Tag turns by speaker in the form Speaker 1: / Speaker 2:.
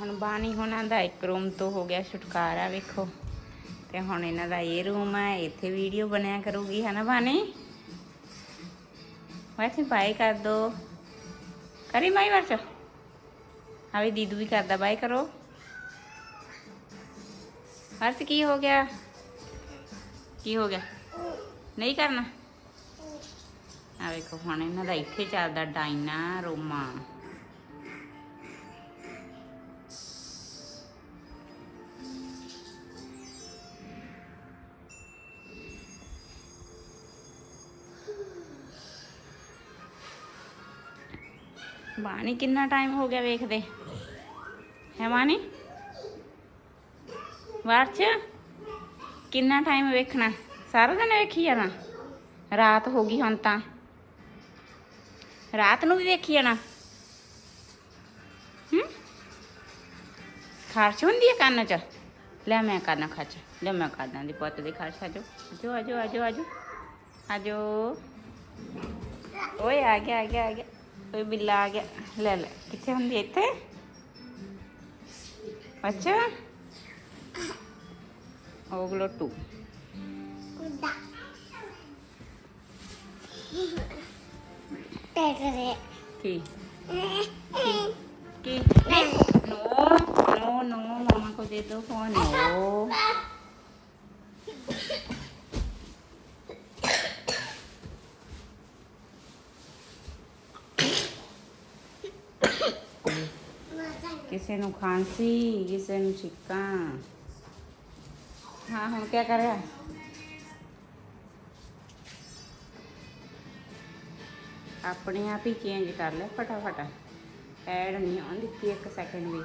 Speaker 1: ਹੁਣ ਬਾਣੀ ਹੁਣਾਂ ਦਾ ਇੱਕ ਰੂਮ ਤੋਂ ਹੋ ਗਿਆ ਛੁਟਕਾਰਾ, ਵੇਖੋ। ਤੇ ਹੁਣ ਇਹਨਾਂ ਦਾ ਇਹ ਰੂਮ ਹੈ ਇੱਥੇ ਵੀਡੀਓ ਬਣਿਆ ਕਰੂਗੀ, ਹਨਾ ਬਾਣੀ? ਵੈਸੇ ਬਾਈ ਕਰ ਦੋ। ਕਰੀ ਮਾਈ ਵਰਚ ਆ ਵੀ ਦੀਦੂ ਵੀ ਕਰਦਾ ਬਾਈ ਕਰੋ। ਹਰਤ ਕੀ ਹੋ ਗਿਆ? ਕੀ ਹੋ ਗਿਆ? ਨਹੀਂ ਕਰਨਾ? ਆ ਵੇਖੋ, ਹੁਣ ਇਹਨਾਂ ਦਾ ਇੱਥੇ ਚੱਲਦਾ ਡਾਈਨਾ ਰੂਮਾ। ਬਾਣੀ ਕਿੰਨਾ ਟਾਈਮ ਹੋ ਗਿਆ ਵੇਖਦੇ? ਹੈ ਬਾਣੀ ਵਾਰਚ, ਕਿੰਨਾ ਟਾਈਮ ਵੇਖਣਾ? ਸਾਰਾ ਦਿਨ ਵੇਖੀ ਜਾਣਾ? ਰਾਤ ਹੋ ਗਈ ਹੁਣ ਤਾਂ। ਰਾਤ ਨੂੰ ਵੀ ਵੇਖੀ ਜਾਣਾ? ਹੂੰ? ਖਾਰਸ਼ ਹੁੰਦੀ ਹੈ ਕੰਨ 'ਚ? ਲੈ ਮੈਂ ਕਰਨਾ ਖਰਚ ਲੈ ਮੈਂ ਕਰਦਾ ਦੀ ਪੁੱਤ ਦੀ ਖਾਰਸ਼, ਆਜੋ ਆਜੋ ਆਜੋ ਆਜੋ ਆਜੋ ਆਜੋ। ਓਏ, ਆ ਗਿਆ ਆ ਗਿਆ ਆ ਗਿਆ। ਓਏ ਬਿੱਲਾ ਆ ਗਿਆ ਲੈ ਲੈ ਕਿੱਥੇ ਹੁੰਦੀ ਹੈ? ਇੱਥੇ ਅੱਛਾ ਉਹ ਗਲੋਟੂ ਕੀ ਕੀ नो ਕਿਸੇ ਨੂੰ ਖਾਂਸੀ ਕਿਸੇ ਨੂੰ ਛਿੱਕਾਂ ਹਾਂ ਹੁਣ ਕੀ ਕਰ ਰਿਹਾ ਆਪਣੇ ਆਪ ਹੀ ਚੇਂਜ ਕਰ ਲੈ ਫਟਾਫਟ ਐਡ ਨਹੀਂ ਆਉਣ ਦਿੱਤੀ ਇੱਕ ਸੈਕਿੰਡ ਵੀ